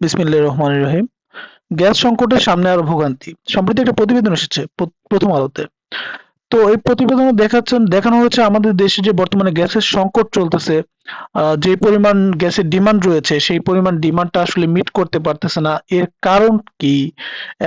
বিসমিল্লাহির রহমানির রহিম। গ্যাস সংকটের সামনে আরও ভোগান্তি। সম্প্রতি একটা প্রতিবেদন এসেছে প্রথম আলোতে। তো এই প্রতিবেদনে দেখাচ্ছেন, দেখানো হয়েছে আমাদের দেশে যে বর্তমানে গ্যাসের সংকট চলতেছে যে পরিমাণ গ্যাসের ডিমান্ড রয়েছে, সেই পরিমাণ ডিমান্ডটা আসলে মিট করতে পারতেছে না। এর কারণ কি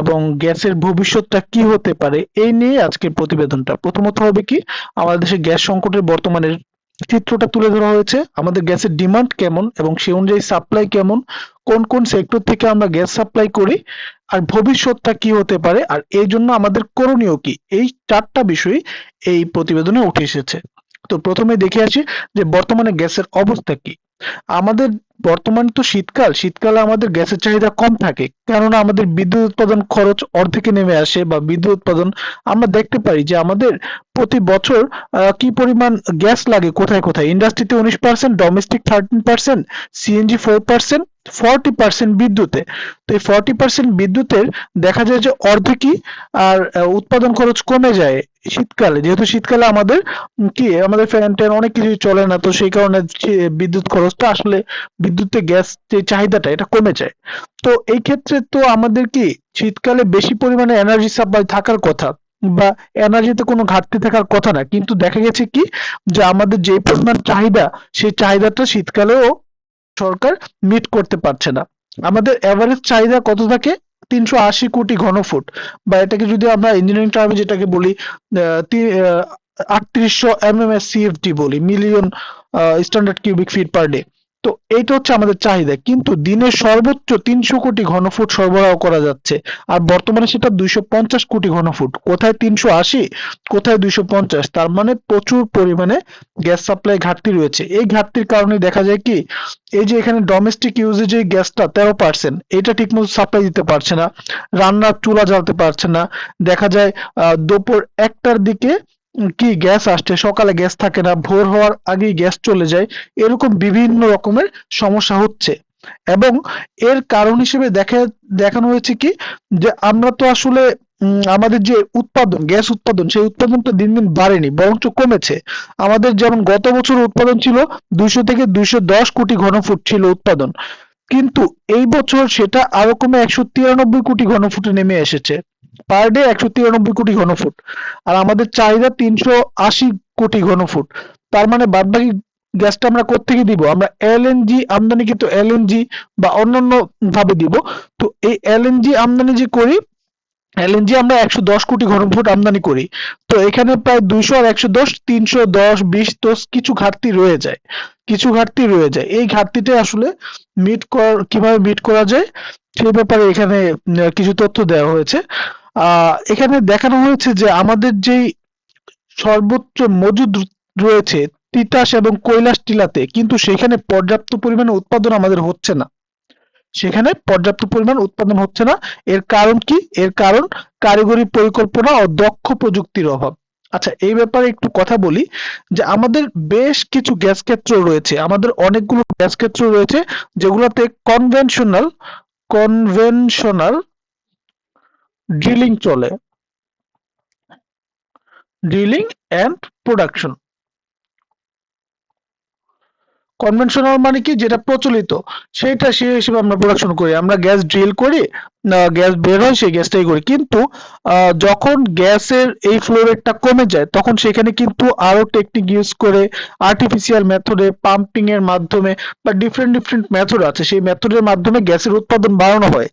এবং গ্যাসের ভবিষ্যৎটা কি হতে পারে, এই নিয়ে আজকের প্রতিবেদনটা। প্রথমত হবে কি, আমাদের দেশে গ্যাস সংকটের বর্তমানের চিত্রটা তুলে ধরা হয়েছে। আমাদের গ্যাসের ডিমান্ড কেমন এবং সে অনুযায়ী সাপ্লাই কেমন, কোন কোন সেক্টর থেকে আমরা গ্যাস সাপ্লাই করি, আর ভবিষ্যৎটা কি হতে পারে, আর এই জন্য আমাদের করণীয় কি? এই চারটা বিষয় এই প্রতিবেদনে উঠে এসেছে। তো প্রথমে দেখে আসি যে বর্তমানে গ্যাসের অবস্থা কি। আমাদের বর্তমানে তো শীতকাল, শীতকালে আমাদের গ্যাসের চাহিদা কম থাকে। কেননা আমাদের বিদ্যুৎ উৎপাদন খরচ অর্ধেকে নেমে আসে বা বিদ্যুৎ উৎপাদন আমরা দেখতে পারি যে আমাদের প্রতি বছর কি পরিমাণ গ্যাস লাগে কোথায় কোথায়? ইন্ডাস্ট্রিতে উনিশ percent, domestic thirteen percent, CNG four percent, forty percent বিদ্যুতে। তো এই ফর্টি পার্সেন্ট বিদ্যুতের দেখা যায় যে অর্ধেকই আর উৎপাদন খরচ কমে যায় শীতকালে। যেহেতু শীতকালে আমাদের কি, আমাদের ফ্যান ট্যান অনেক কিছু চলে না, তো সেই কারণে বিদ্যুৎ খরচটা আসলে বিদ্যুতের গ্যাস যে চাহিদাটা, এটা কমে যায়। তো এই ক্ষেত্রে তো আমাদের কি শীতকালে বেশি পরিমাণে এনার্জি সাপ্লাই থাকার কথা বা এনার্জিতে কোনো ঘাটতি থাকার কথা না, কিন্তু দেখা গেছে কি যে আমাদের যে পরিমাণ চাহিদা, সেই চাহিদাটা শীতকালেও সরকার মিট করতে পারছে না। আমাদের এভারেজ চাহিদা কত থাকে? তিনশো আশি কোটি ঘনফুট। বা এটাকে যদি আমরা ইঞ্জিনিয়ারিং টার্মে যেটাকে বলি আটত্রিশশো এম এম এস সিএফডি বলি million standard cubic feet per day তো এইটা হচ্ছে আমাদের চাহিদা। কিন্তু দিনে সর্বোচ্চ তিনশো কোটি ঘনফুট সরবরাহ করা যাচ্ছে। আর বর্তমানে সেটা দুইশো পঞ্চাশ কোটি ঘনফুট। কোথায় তিনশো আশি? কোথায় দুইশো পঞ্চাশ? তার মানে প্রচুর পরিমাণে গ্যাস সাপ্লাই ঘাটতি রয়েছে। এই ঘাটতির কারণে দেখা যায় কি, এই যে এখানে ডোমেস্টিক ইউজে যে গ্যাসটা তেরো পার্সেন্ট এটা ঠিকমতো সাপ্লাই দিতে পারছে না, রান্নার চুলা জ্বালতে পারছে না। দেখা যায় দুপুর একটার দিকে কি গ্যাস আসছে? সকালে গ্যাস থাকে না, ভোর হওয়ার আগেই গ্যাস চলে যায়, এরকম বিভিন্ন রকমের সমস্যা হচ্ছে। এবং এর কারণ হিসেবে দেখা, দেখানো হয়েছে কি, যে আমরা তো আসলে আমাদের যে উৎপাদন, গ্যাস উৎপাদন, সেই উৎপাদনটা দিন দিন বাড়েনি, বরঞ্চ কমেছে। আমাদের যেমন গত বছর উৎপাদন ছিল দুইশো থেকে দুইশো দশ কোটি ঘনফুট ছিল উৎপাদন। কিন্তু এই বছর সেটা আরও কমে একশো তিরানব্বই কোটি ঘনফুটে নেমে এসেছে। পার ডে একশো তিরানব্বই কোটি ঘনফুট। আর আমাদের চাহিদা তিনশো আশি কোটি ঘনফুট। তার মানে বাদবাকি গ্যাসটা আমরা কোত্থেকে দিব? আমরা এলএনজি আমদানিকৃত এলএনজি বা অন্যান্য ভাবে দিব। তো এই এলএনজি আমদানি যে করি এলএনজি আমরা একশো দশ কোটি ঘনফুট আমদানি করি। তো এখানে প্রায় দুইশো আর একশো দশ, তিনশো দশ, বিশ, দশ কিছু ঘাটতি রয়ে যায়। কিছু ঘাটতি রয়ে যায়। এই ঘাটতিটা আসলে মিট কর, কীভাবে মিট করা যায় সেই ব্যাপারে এখানে কিছু তথ্য দেওয়া হয়েছে। এখানে দেখানো হয়েছে যে আমাদের যেই সর্বোচ্চ মজুদ রয়েছে তিতাস এবং কৈলাস টিলাতে, কিন্তু সেখানে পর্যাপ্ত পরিমাণে উৎপাদন আমাদের হচ্ছে না। সেখানে পর্যাপ্ত পরিমাণ উৎপাদন হচ্ছে না। এর কারণ কি? এর কারণ কারিগরি পরিকল্পনা ও দক্ষ প্রযুক্তির অভাব। আচ্ছা এই ব্যাপারে একটু কথা বলি যে আমাদের বেশ কিছু গ্যাস ক্ষেত্র রয়েছে। আমাদের অনেকগুলো গ্যাস ক্ষেত্র রয়েছে যেগুলোতে কনভেনশনাল কনভেনশনাল ড্রিলিং চলে। ড্রিলিং এন্ড প্রোডাকশন কনভেনশনাল মানে কি? যেটা প্রচলিত সেটা সে হিসেবে আমরা প্রোডাকশন করি। আমরা গ্যাস ড্রিল করি গ্যাস বের হয় সেই গ্যাসটাই করি। কিন্তু যখন গ্যাসের এই ফ্লো রেটটা কমে যায়, তখন সেখানে কিন্তু আরও টেকনিক ইউজ করে আর্টিফিশিয়াল মেথডে পাম্পিং এর মাধ্যমে বা ডিফারেন্ট ডিফারেন্ট মেথড আছে। সেই মেথডের মাধ্যমে গ্যাসের উৎপাদন বাড়ানো হয়।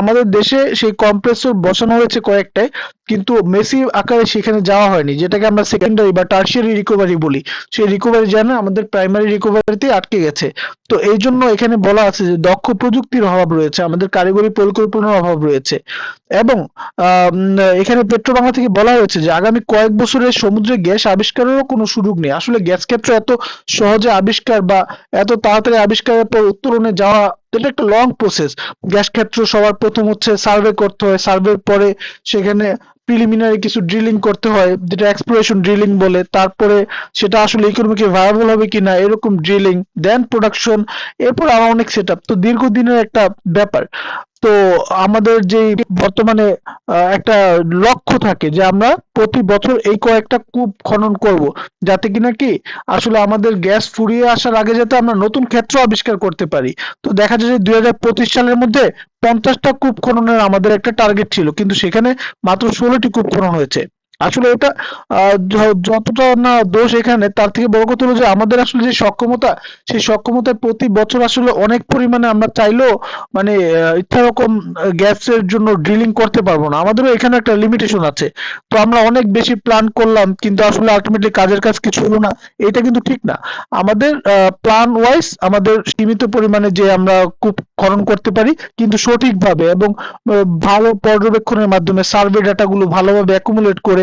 আমাদের দেশে সেই কম্প্রেসর বসানো হয়েছে কয়েকটায়, কিন্তু মেসি আকারে সেখানে যাওয়া হয়নি। যেটাকে আমরা সেকেন্ডারি বা টার্সিয়ারি রিকভারি বলি। সেই রিকভারি যেন আমাদের প্রাইমারি রিকভারিতে আটকে গেছে। তো এই জন্য এখানে বলা আছে যে দক্ষ প্রযুক্তির অভাব রয়েছে। আমাদের কারিগরি পরিকল্পনার অভাব রয়েছে। এবং এখানে পেট্রো বাংলা থেকে বলা হয়েছে যে আগামী কয়েক বছরে সমুদ্রে গ্যাস আবিষ্কারেরও কোনো সুযোগ নেই। আসলে গ্যাস ক্ষেত্র এত সহজে আবিষ্কার বা এত তাড়াতাড়ি আবিষ্কারের পর উত্তোলনে যাওয়া, এটা একটা লং প্রসেস গ্যাস ক্ষেত্র সবার প্রথম হচ্ছে সার্ভে করতে হয়। সার্ভের পরে সেখানে প্রিলিমিনারি কিছু ড্রিলিং করতে হয়, যেটা এক্সপ্লোরেশন ড্রিলিং বলে। তারপরে সেটা আসলে ইকোনমিকে ভায়াবল হবে কিনা, এরকম ড্রিলিং দেন প্রোডাকশন এরপর আরও অনেক সেট তো দীর্ঘদিনের একটা ব্যাপার। তো আমাদের যে বর্তমানে একটা লক্ষ্য থাকে যে আমরা প্রতি বছর এই কয়েকটা কূপ খনন করব। যাতে কিনা কি আসলে আমাদের গ্যাস ফুরিয়ে আসার আগে যাতে আমরা নতুন ক্ষেত্র আবিষ্কার করতে পারি। তো দেখা যায় যে দুই হাজার পঁচিশ সালের মধ্যে পঞ্চাশটা কূপ খননের আমাদের একটা টার্গেট ছিল, কিন্তু সেখানে মাত্র ষোলোটি কূপ খনন হয়েছে। আসলে এটা যতটা না দোষ এখানে, তার থেকে বড় কথা হলো যে আমাদের আসলে যে সক্ষমতা, সেই সক্ষমতায় প্রতি বছর আসলে অনেক পরিমাণে আমরা চাইলেও মানে ইচ্ছা রকম গ্যাসের জন্য ড্রিলিং করতে পারব না। আমাদেরও এখানে একটা লিমিটেশন আছে। তো আমরা অনেক বেশি প্ল্যান করলাম, কিন্তু আসলে আলটিমেটলি কাজের কাজ কিছু হলো না। এটা কিন্তু ঠিক না। আমাদের প্ল্যান ওয়াইজ আমাদের সীমিত পরিমাণে যে আমরা কূপ খনন করতে পারি, কিন্তু সঠিকভাবে এবং ভালো পর্যবেক্ষণের মাধ্যমে সার্ভে ডাটাগুলো ভালোভাবে অ্যাকুমুলেট করে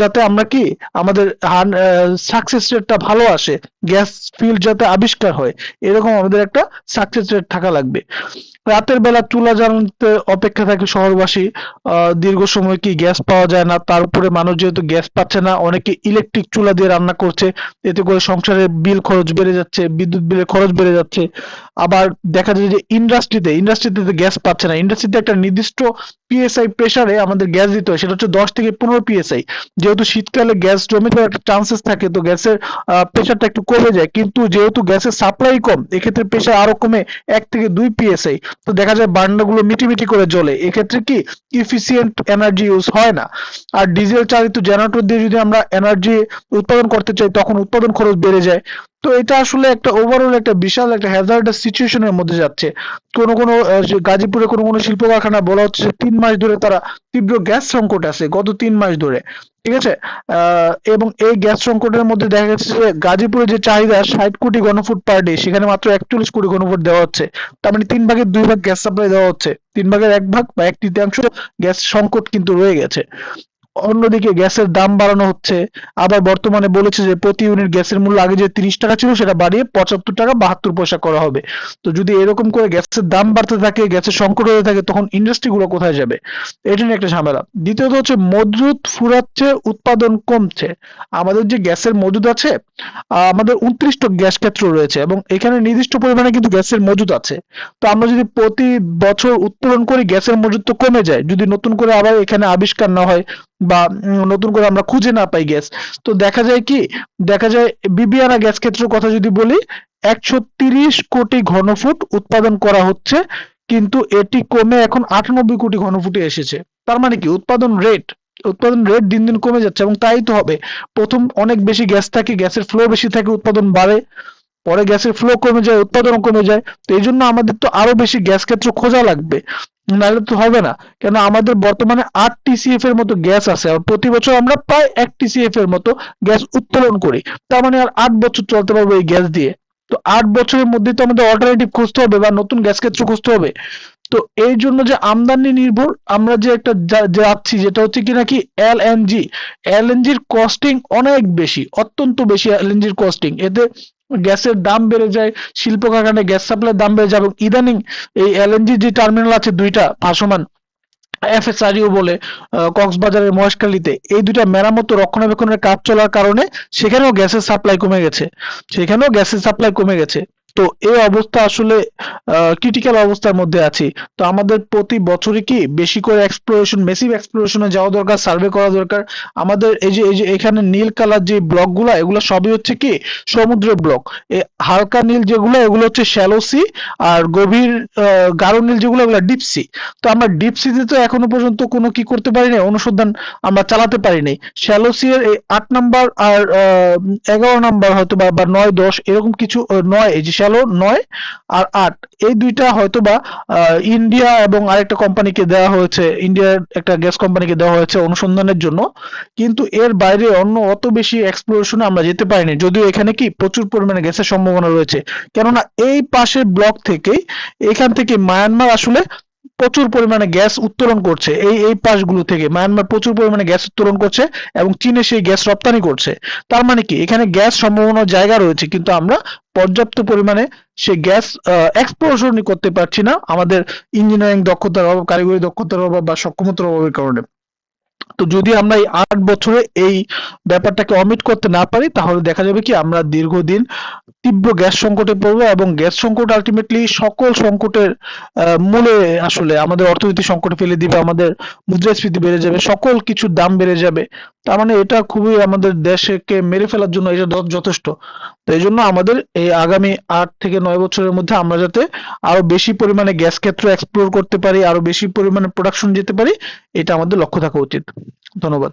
যাতে আমরা কি আমাদের সাকসেস রেটটা ভালো আসে গ্যাস ফিল্ড যাতে আবিষ্কার হয়, এরকম আমাদের একটা সাকসেস রেট থাকা লাগবে। রাতের বেলা চুলা জ্বালানোতে অপেক্ষা থাকে শহরবাসী দীর্ঘ সময় কি গ্যাস পাওয়া যায় না, তার উপরে মানুষ যেহেতু গ্যাস পাচ্ছে না, অনেকে ইলেকট্রিক চুলা দিয়ে রান্না করছে, এতে করে সংসারের বিল খরচ বেড়ে যাচ্ছে, বিদ্যুৎ বিলের খরচ বেড়ে যাচ্ছে। আবার দেখা যায় যে ইন্ডাস্ট্রিতে ইন্ডাস্ট্রিতে গ্যাস পাচ্ছে না ইন্ডাস্ট্রিতে একটা নির্দিষ্ট পিএসআই প্রেসারে আমাদের গ্যাস দিতে হয়, সেটা হচ্ছে দশ থেকে পনেরো পিএসআই যেহেতু শীতকালে গ্যাস জমে যাওয়ার চান্সেস থাকে, তো গ্যাসের প্রেসারটা একটু কমে যায়। কিন্তু যেহেতু গ্যাসের সাপ্লাই কম, এক্ষেত্রে প্রেসার আরও কমে এক থেকে দুই পিএসআই তো দেখা যায় বার্নারগুলো মিটিমিটি করে জ্বলে। এক্ষেত্রে কি? ইফিসিয়েন্ট এনার্জি ইউজ হয় না। আর ডিজেল চালিত জেনারেটর দিয়ে যদি আমরা এনার্জি উৎপাদন করতে চাই, তখন উৎপাদন খরচ বেড়ে যায়। তো এটা আসলে একটা ওভারঅল একটা বিশাল একটা হ্যাজার্ডাস সিচুয়েশনের মধ্যে যাচ্ছে। কোন কোন গাজীপুরে কোন কোন শিল্প কারখানা বলা হচ্ছে তিন মাস ধরে তারা তীব্র গ্যাস সংকট আছে গত তিন মাস ধরে, ঠিক আছে? এবং এই গ্যাস সংকটের মধ্যে দেখা যাচ্ছে যে গাজীপুরে যে চাহিদা ষাট কোটি ঘনফুট পার ডে সেখানে মাত্র একচল্লিশ কোটি ঘনফুট দেওয়া হচ্ছে। তার মানে তিন ভাগের দুই ভাগ গ্যাস সাপ্লাই দেওয়া হচ্ছে। তিন ভাগের এক ভাগ বা এক তৃতীয়াংশ গ্যাস সংকট কিন্তু রয়ে গেছে। অন্যদিকে গ্যাসের দাম বাড়ানো হচ্ছে। আবার বর্তমানে বলেছে যে প্রতি ইউনিট গ্যাসের মূল্য আগে যে তিরিশ টাকা ছিল, সেটা বাড়িয়ে পঁচাত্তর টাকা বাহাত্তর পয়সা করা হবে। তো যদি এরকম করে গ্যাসের দাম বাড়তে থাকে, গ্যাসের সংকট হতে থাকে, তখন ইন্ডাস্ট্রি গুলো কোথায় যাবে? এটা নিয়ে একটা ঝামেলা। দ্বিতীয়ত হচ্ছে মজুদ ফুরাচ্ছে, উৎপাদন কমছে। আমাদের যে গ্যাসের মজুদ আছে আমাদের উনত্রিশটা গ্যাস ক্ষেত্র রয়েছে এবং এখানে নির্দিষ্ট পরিমাণে কিন্তু গ্যাসের মজুদ আছে। তো আমরা যদি প্রতি বছর উত্তোলন করি, গ্যাসের মজুদ তো কমে যায়। যদি নতুন করে আবার এখানে আবিষ্কার না হয় বা নতুন করে আমরা খুঁজে না পাই গ্যাস তো দেখা যায় কি, দেখা যায় বিবিআনা গ্যাস ক্ষেত্রের কথা যদি বলি, একশো তিরিশ কোটি ঘনফুট উৎপাদন করা হচ্ছে, কিন্তু এটি কমে এখন আটানব্বই কোটি ঘনফুটে এসেছে। তার মানে কি? উৎপাদন রেট উৎপাদন রেট দিন দিন কমে যাচ্ছে এবং তাই তো হবে। প্রথম অনেক বেশি গ্যাস থাকে গ্যাসের ফ্লো বেশি থাকে, উৎপাদন বাড়ে। পরে গ্যাসের ফ্লো কমে যায় উৎপাদন কমে যায়। তো এই জন্য আমাদের তো আরও বেশি গ্যাস ক্ষেত্র খোঁজা লাগবে। নাহলে তো হবে না। কেন আমাদের বর্তমানে আট টিসিএফ এর মতো গ্যাস আছে আর প্রতি বছর আমরা প্রায় এক টিসিএফ এর মতো গ্যাস উত্তোলন করি। তার মানে আর আট বছর চলতে পারব এই গ্যাস দিয়ে। তো আট বছরের মধ্যে তো আমাদের অল্টারনেটিভ খুঁজতে হবে বা নতুন গ্যাস ক্ষেত্র খুঁজতে হবে। তো এই জন্য যে আমদানি নির্ভর, আমরা যে একটা যাচ্ছি যেটা হচ্ছে কি নাকি এলএনজি এলএনজির কস্টিং অনেক বেশি, অত্যন্ত বেশি এলএনজির কস্টিং এতে গ্যাসের দাম বেড়ে যায়, শিল্প কারখানায় গ্যাস সাপ্লাই দাম বেড়ে যায় এবং ইদানিং এই এলএনজি যে টার্মিনাল আছে দুইটা, ভাসমান এফএসআরইউ বলে কক্সবাজারের মহেশখালীতে, এই দুইটা মেরামত রক্ষণাবেক্ষণের কাজ চলার কারণে সেখানেও গ্যাসের সাপ্লাই কমে গেছে। সেখানেও গ্যাসের সাপ্লাই কমে গেছে। তো এই অবস্থা আসলে ক্রিটিক্যাল অবস্থার মধ্যে আছি। তো আমাদের প্রতি বছরই কি বেশি করে এক্সপ্লোরেশন মেসিভ এক্সপ্লোরেশনে যাওয়া দরকার সার্ভে করা দরকার? আমাদের এই যে এই যে এখানে নীল কালার যে ব্লকগুলো, এগুলো সবই হচ্ছে কি সমুদ্রের ব্লক। হালকা নীল যেগুলো, এগুলো হচ্ছে শ্যালো সি আর গভীর গাঢ় নীল যেগুলো, এগুলো ডিপ সি তো আমরা ডিপ সিতে তো এখনও পর্যন্ত কোনো কি করতে পারিনি অনুসন্ধান আমরা চালাতে পারিনি শ্যালো সি এর এই আট নাম্বার আর এগারো নাম্বার হয়তো বা নয়, দশ, এরকম কিছু নয়, এই যে শ্যালো নয় আর আট। এই দুইটা হয়তো বা আহ, ইন্ডিয়া এবং আরেকটা কোম্পানিকে দেওয়া হয়েছে ইন্ডিয়ার একটা গ্যাস কোম্পানিকে দেওয়া হয়েছে অনুসন্ধানের জন্য। কিন্তু এর বাইরে অন্য অত বেশি এক্সপ্লোরেশনে আমরা যেতে পারিনি। যদিও এখানে কি প্রচুর পরিমাণে গ্যাসের সম্ভাবনা রয়েছে। কেননা এই পাশের ব্লক থেকেই এখান থেকে মায়ানমার আসলে প্রচুর পরিমাণে গ্যাস উত্তোলন করছে। এই এই পাশগুলো থেকে মায়ানমার প্রচুর পরিমাণে গ্যাস উত্তোলন করছে এবং চীনে সেই গ্যাস রপ্তানি করছে। তার মানে কি? এখানে গ্যাস সম্ভাবনার জায়গা রয়েছে, কিন্তু আমরা পর্যাপ্ত পরিমাণে সে গ্যাস এক্সপ্লোশনই করতে পারছি না। আমাদের ইঞ্জিনিয়ারিং দক্ষতার অভাব, কারিগরি দক্ষতার অভাব বা সক্ষমতার অভাবের কারণে। তো যদি আমরা এই আট বছরে এই ব্যাপারটাকে অমিট করতে না পারি, তাহলে দেখা যাবে কি আমরা দীর্ঘদিন তীব্র গ্যাস সংকটে পড়ব এবং গ্যাস সংকট আলটিমেটলি সকল সংকটের মূলে আসলে আমাদের অর্থনীতি সংকটে ফেলে দিবে, আমাদের মুদ্রাস্ফীতি বেড়ে যাবে, সকল কিছুর দাম বেড়ে যাবে। তার মানে এটা খুবই আমাদের দেশকে মেরে ফেলার জন্য এটা যথেষ্ট। তো এই জন্য আমাদের এই আগামী আট থেকে নয় বছরের মধ্যে আমরা যাতে আরও বেশি পরিমাণে গ্যাস ক্ষেত্র এক্সপ্লোর করতে পারি, আরও বেশি পরিমাণে প্রোডাকশন যেতে পারি, এটা আমাদের লক্ষ্য থাকা উচিত। ধন্যবাদ।